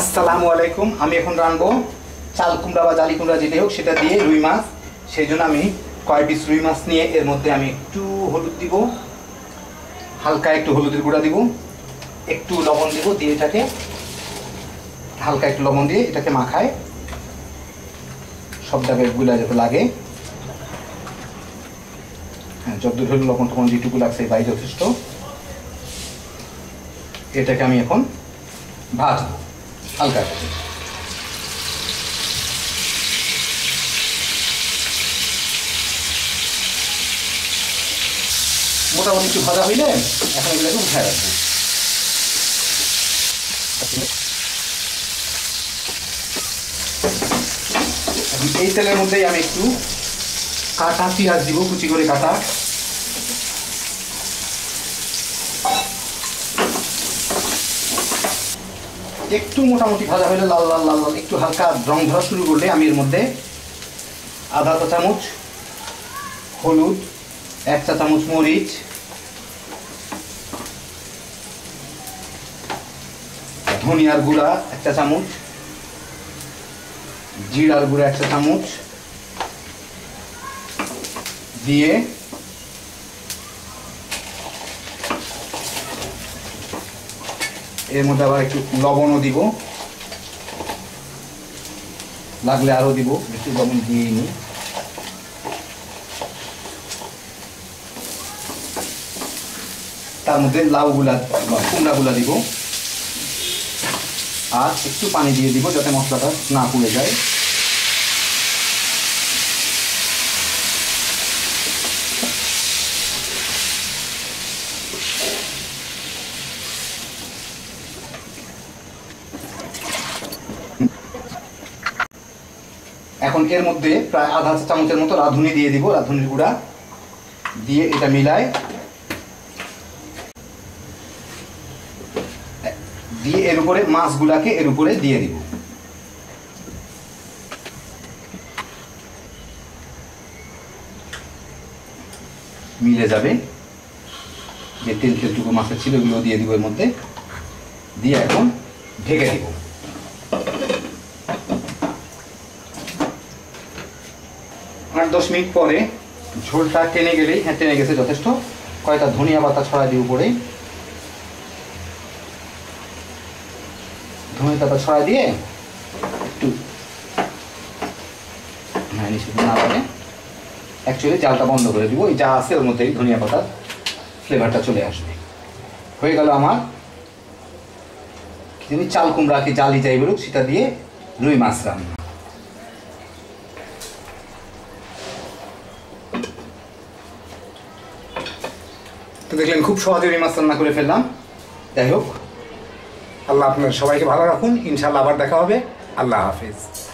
আসসালামু আলাইকুম, আমি এখন রানবো চাল কুমড়া বা জালি কুমড়া যেটাই হোক সেটা দিয়ে রুই মাছ। সেই জন্য আমি কয় পিস রুই মাছ নিয়ে এর মধ্যে আমি একটু হলুদ দিব, হালকা একটু হলুদের গুঁড়া দিব, একটু লবণ দিব দিয়ে এটাকে হালকা একটু লবণ দিয়ে এটাকে মাখায়। সব জায়গায়গুলা যাতে লাগে। হ্যাঁ যতদূর হলো লবণ টবণ যেটুকু লাগছে বাই যথেষ্ট। এটাকে আমি এখন ভাজবো। হালকা। করে মোটামুটি একটু ভাজা হইলে এখন এগুলোকে উঠায় রাখব। এই তেলের মধ্যেই আমি একটু কাটা পেঁয়াজ দিব, কুচি করে কাটা। একটু মোটামুটি ভাজা হলে লাল লাল লাল লাল, একটু হালকা রং ধরা শুরু করলে আমি এর মধ্যে আধা চা চামচ হলুদ, এক চা চামচ মরিচ, ধনিয়ার গুঁড়া এক চা চামচ, জিরার গুঁড়া এক চা চামচ, দিয়ে এর মধ্যে আবার একটু লবণও দিব। লাগলে আরও দিব একটু লবণ দিয়ে নিই তার মধ্যে লাউগুলা কুমড়াগুলা দিব। আর একটু পানি দিয়ে দিব যাতে মশলাটা না পুড়ে যায়। এখন এর মধ্যে প্রায় আধা চামচের মতো রাঁধুনি দিয়ে দিব, রাঁধুনির গুঁড়া দিয়ে এটা মিলায় দিয়ে এর উপরে মাছগুলাকে এর উপরে দিয়ে দিব। মিলে যাবে। যে তেল তেলটুকু মাছের ছিল, ওগুলো দিয়ে দিব এর মধ্যে। দিয়ে এখন ঢেকে দিব। আট দশ মিনিট পরে ঝোলটা টেনে গেলেই হ্যাঁ টেনে গেছে যথেষ্ট। কয়েকটা ধনিয়া পাতা ছড়া দিয়ে উপরে? ধনিয়া পাতা ছড়া দিয়ে একটু না অ্যাকচুয়ালি জালটা বন্ধ করে দিব। যা আছে, ওর মধ্যেই ধনিয়া পাতার ফ্লেভারটা চলে আসবে। হয়ে গেল আমার কি চাল কুমড়া কি জালি যাই বলুক সেটা দিয়ে রুই মাছ রান্না। তো দেখলেন খুব সহজে রুই মাছ রান্না করে ফেললাম। যাই হোক, আল্লাহ আপনার সবাইকে ভালো রাখুন। ইনশাল্লাহ আবার দেখা হবে। আল্লাহ হাফিজ।